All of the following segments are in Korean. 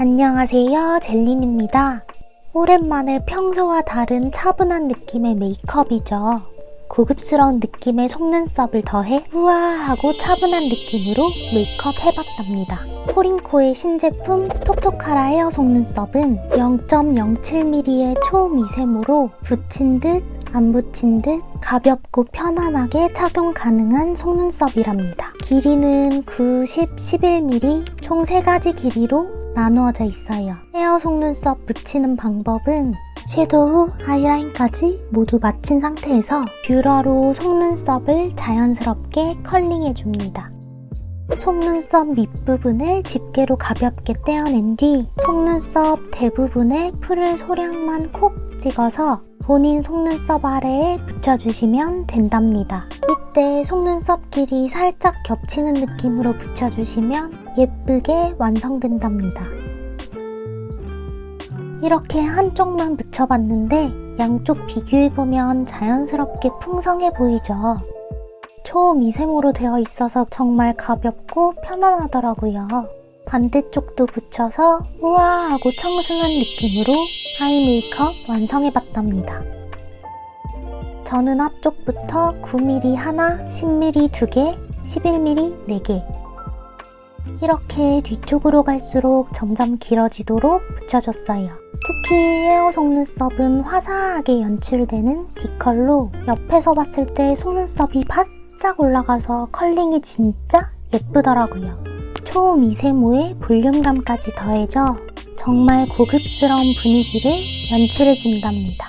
안녕하세요, 젤린입니다. 오랜만에 평소와 다른 차분한 느낌의 메이크업이죠. 고급스러운 느낌의 속눈썹을 더해 우아하고 차분한 느낌으로 메이크업 해봤답니다. 포링코의 신제품 톡톡하라 헤어 속눈썹은 0.07mm의 초미세모로 붙인 듯 안 붙인 듯 가볍고 편안하게 착용 가능한 속눈썹이랍니다. 길이는 9, 10, 11mm 총 3가지 길이로 나누어져 있어요. 헤어 속눈썹 붙이는 방법은 섀도우, 아이라인까지 모두 마친 상태에서 뷰러로 속눈썹을 자연스럽게 컬링해줍니다. 속눈썹 밑부분을 집게로 가볍게 떼어낸 뒤 속눈썹 대부분에 풀을 소량만 콕 찍어서 본인 속눈썹 아래에 붙여주시면 된답니다. 이때 속눈썹 길이 살짝 겹치는 느낌으로 붙여주시면 예쁘게 완성된답니다. 이렇게 한쪽만 붙여봤는데 양쪽 비교해보면 자연스럽게 풍성해 보이죠? 초미세모로 되어 있어서 정말 가볍고 편안하더라고요. 반대쪽도 붙여서 우아하고 청순한 느낌으로 아이 메이크업 완성해봤답니다. 저는 앞쪽부터 9mm 하나, 10mm 두 개, 11mm 네 개. 이렇게 뒤쪽으로 갈수록 점점 길어지도록 붙여줬어요. 특히 에어 속눈썹은 화사하게 연출되는 D컬로 옆에서 봤을 때 속눈썹이 바짝 올라가서 컬링이 진짜 예쁘더라고요. 초미세모에 볼륨감까지 더해져 정말 고급스러운 분위기를 연출해준답니다.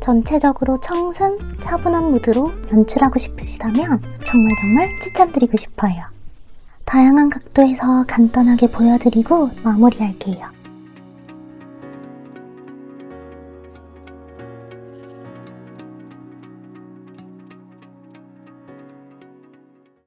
전체적으로 청순, 차분한 무드로 연출하고 싶으시다면 정말 정말 추천드리고 싶어요. 다양한 각도에서 간단하게 보여드리고 마무리할게요.